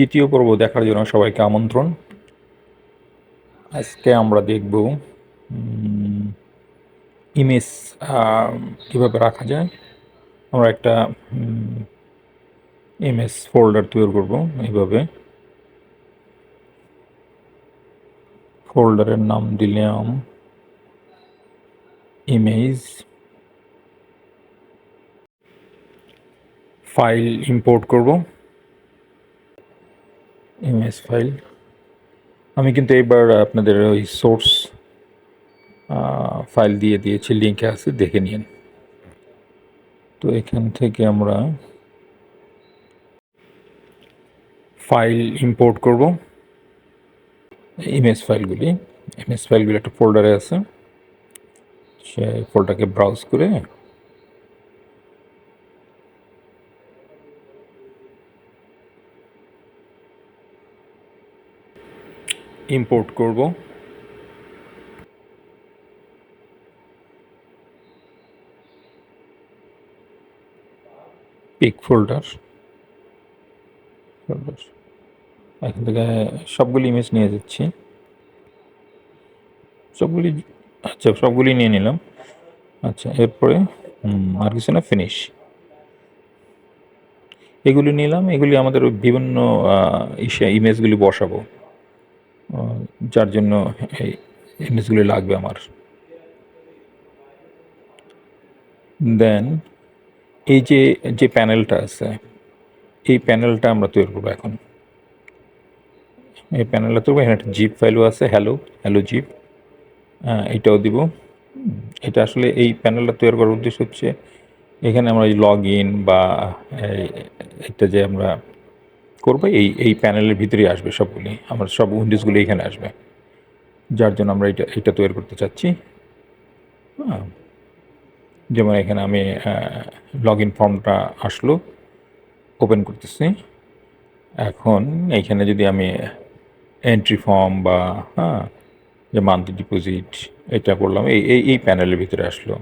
তৃতীয় পর্ব দেখার জন্য সবাইকে আমন্ত্রণ। আজকে আমরা দেখব ইমেজ কীভাবে রাখা যায়। আমরা একটা ইমেজ ফোল্ডার তৈরি করব এইভাবে। ফোল্ডারের নাম দিলাম ইমেজ ফাইল ইম্পোর্ট করব। ইমেজ ফাইল আমি কিন্তু এবার আপনাদের ওই সোর্স ফাইল দিয়ে দিয়েছি লিঙ্কে আছে, দেখে নিন। তো এখান থেকে আমরা ফাইল ইম্পোর্ট করব। ইমেজ ফাইলগুলি ইমেজ ফাইলগুলি একটা ফোল্ডারে আছে। সে ফোল্ডারকে ব্রাউজ করে ইম্পোর্ট করব। পিক ফোল্ডার এখান থেকে সবগুলি ইমেজ নিয়ে যাচ্ছি। সবগুলি আচ্ছা সবগুলি নিয়ে নিলাম। আচ্ছা এরপরে আর কিছু না ফিনিশ এগুলি নিলাম, এগুলি আমাদের বিভিন্ন ইমেজগুলি বসাবো। যার জন্য এই ইমেজগুলি লাগবে আমার। দেন এই যে যে প্যানেলটা আছে, এই প্যানেলটা আমরা তৈরি করব এখন। এই প্যানেলটা তৈরি এখানে একটা জিপ ফাইলও আছে হ্যালো হ্যালো জিপ এটাও দিব। এটা আসলে এই প্যানেলটা তৈরি করার উদ্দেশ্য হচ্ছে, এখানে আমরা এই লগ ইন বা এটা যে আমরা করব, এই এই প্যানেলের ভিতরেই আসবে সবগুলি। আমার সব উইন্ডোজগুলি এখানে আসবে। যার জন্য আমরা এটা এটা তৈরি করতে চাচ্ছি। হ্যাঁ যেমন এখানে আমি লগ ইন ফর্মটা আসলো ওপেন করতেছি। এখন এইখানে যদি আমি এন্ট্রি ফর্ম বা হ্যাঁ যে মান্থলি ডিপোজিট এটা করলাম, এই এই এই প্যানেলের ভিতরে আসলো।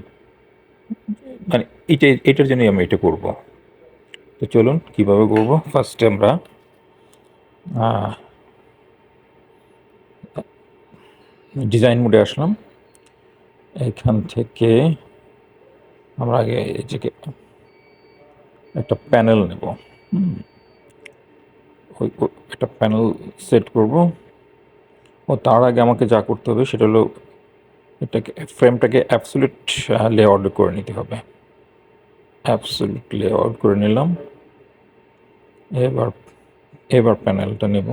মানে এটা, এটার জন্যই আমি এটা করব। তো চলুন, কীভাবে করব? ফার্স্টে আমরা ডিজাইন মোডে আসলাম। এখান থেকে আমরা আগে যে একটা প্যানেল নেব। ওই একটা প্যানেল সেট করব। ও, তার আগে আমাকে যা করতে হবে সেটা হলো এটাকে ফ্রেমটাকে অ্যাবসোলিউট লেআউট করে নিতে হবে। অ্যাবসোলিউট লেআউট করে নিলাম। এবার এবার প্যানেলটা নেব।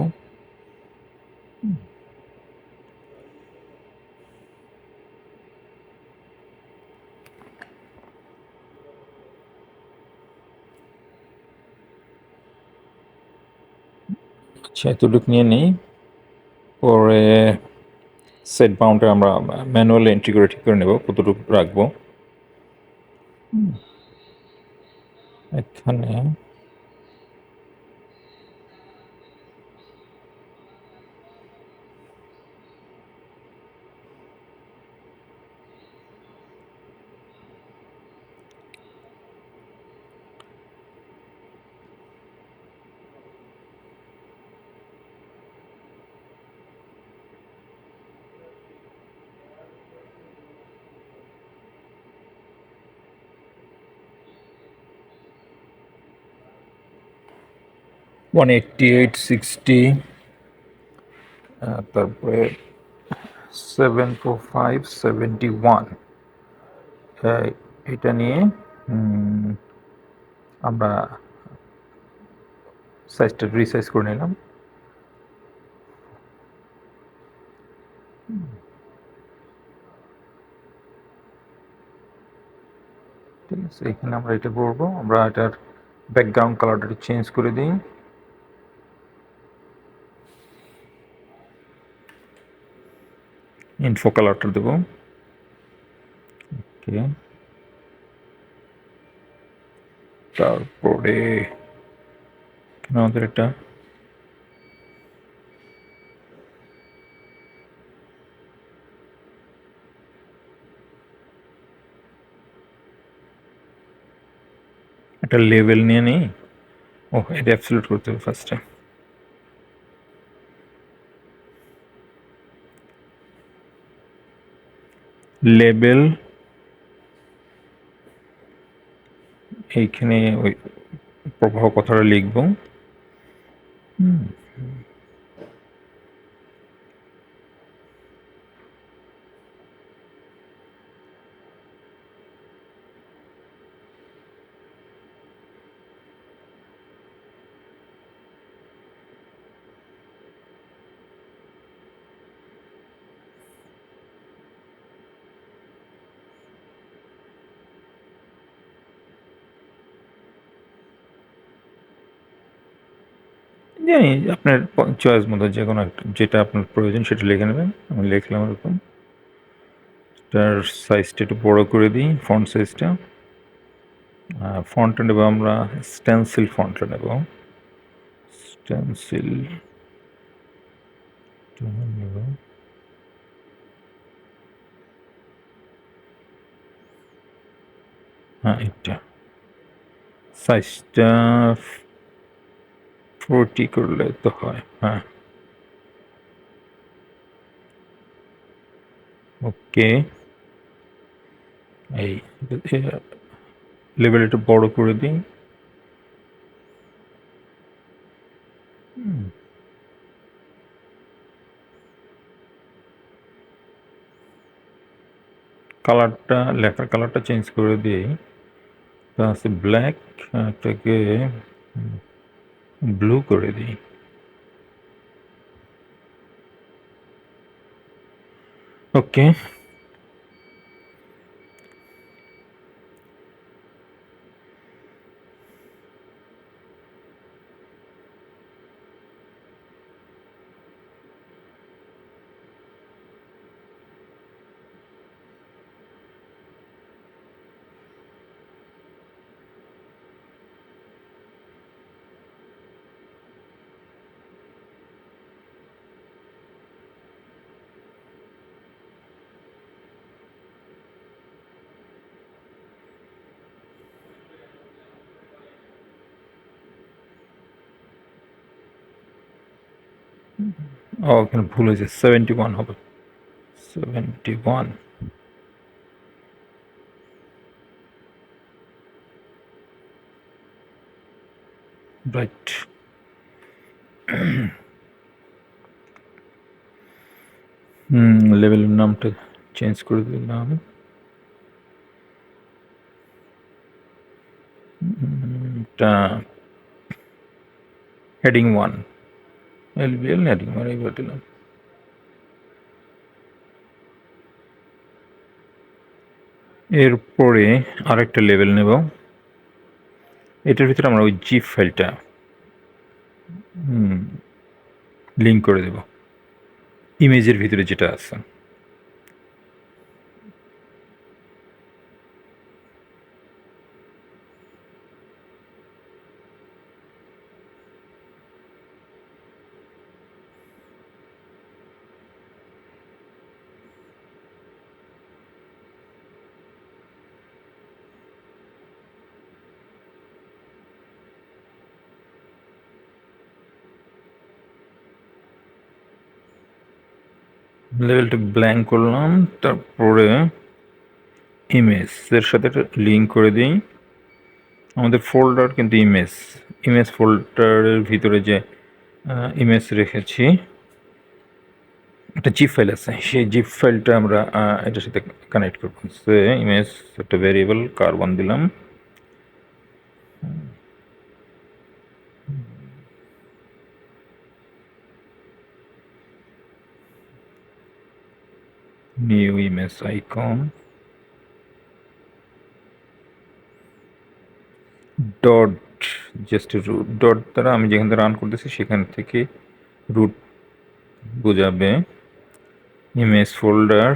আচ্ছা এতটুকু নিয়ে নিই। পরে সেট বাউন্ডে আমরা ম্যানুয়ালি এন্ট্রি করে ঠিক করে নেব, কতটুকু রাখব। এখানে ওয়ান এইটটি এইট সিক্সটি তারপরে seven four five seventy one এটা নিয়ে আমরা সাইজটা রিসাইজ করে নিলাম। ঠিক আছে, এখানে আমরা এটা করব আমরা এটার ব্যাকগ্রাউন্ড কালারটা চেঞ্জ করে দিই। ইনফো কালারটা দেবো। ওকে তারপরে কেন আমাদের একটা একটা লেভেল নিয়ে নিই। ও এটা অ্যাবসলিউট করতে হবে ফার্স্টে লেবেল এইখানে ওই প্রবাহ কথাটা লিখব। হুম। জানি, আপনার চয়েস মতো যে কোনো যেটা আপনার প্রয়োজন সেটা লিখে নেবেন। আমি লিখলাম এরকম এটার সাইজটা একটু বড়ো করে দিই ফন্ট সাইজটা ফন্টটা নেব আমরা স্টেন্সিল ফন্টটা নেব। স্টেন্সিল হ্যাঁ এটা সাইজটা ফোরটি করলে তো হয় হ্যাঁ। ওকে। এই লেভেল একটু বড় করে দিই। কালারটা, লেখার কালারটা চেঞ্জ করে দিই। আছে ব্ল্যাক এটাকে ব্লু করে দিই। ওকে। ও এখানে ভুল হয়েছে। সেভেন্টি ওয়ান হবে। সেভেন্টি ওয়ান রাইট হুম লেভেলের নামটা চেঞ্জ করে দিলাম। এটা heading one LBL heading one এইবার দিলাম এরপরে আরেকটা লেভেল নেব। এটার ভিতরে আমরা ওই জিপ ফাইলটা লিঙ্ক করে দেব। ইমেজের ভিতরে যেটা আছে। লেভেলটা ব্ল্যাঙ্ক করলাম, তারপরে ইমেজ এর সাথে লিঙ্ক করে দিই। আমাদের ফোল্ডার কিন্তু ইমেজ ইমেজ ফোল্ডারের ভিতরে যে ইমেজ রেখেছি, একটা জিপ ফাইল আছে। সেই জিপ ফাইলটা আমরা এটার সাথে কানেক্ট করব। সে ইমেজ একটা ভ্যারিয়েবল কার্বন দিলাম। New image icon. Dot just root dot দ্বারা আমি যেখান থেকে রান করতেছি সেখান থেকে রুট বোঝাবে ইমেজ ফোল্ডার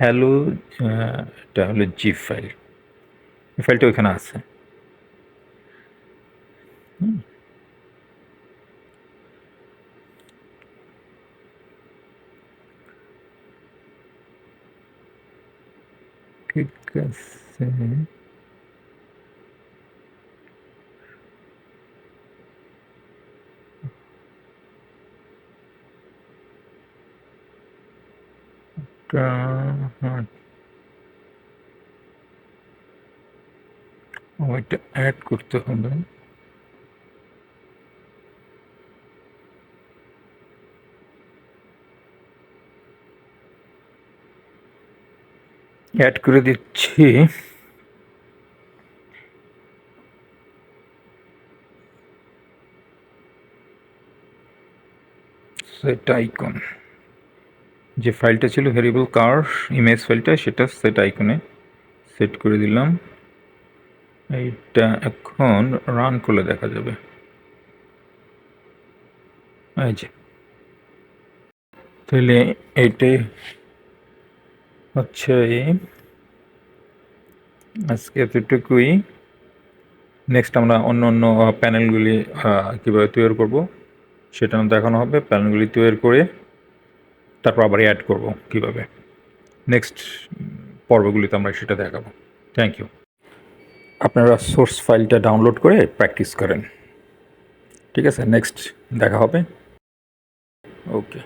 হ্যালো এটা হলো জিপ ফাইল এই ফাইলটা ওইখানে আছে হুম ঠিক আছে এটা হ্যাঁ ও এটা অ্যাড করতে অ্যাড করে দিচ্ছি। সেট আইকন যে ফাইলটা ছিল ভেরিয়েবল কার ইমেজ ফাইলটা সেটা সেট আইকনে সেট করে দিলাম। এইটা এখন রান করলে দেখা যাবে। এই যে। তাহলে এইটাই হচ্ছে আজকে এতটুকুই। নেক্সট আমরা অন্য অন্য প্যানেলগুলি কীভাবে তৈরি করব সেটা দেখানো হবে। প্যানেলগুলি তৈরি করে তারপর আবার অ্যাড করব কীভাবে। নেক্সট পর্বগুলিতে আমরা সেটা দেখাবো। থ্যাংক ইউ আপনারা সোর্স ফাইলটা ডাউনলোড করে প্র্যাকটিস করেন। ঠিক আছে নেক্সট দেখা হবে। ওকে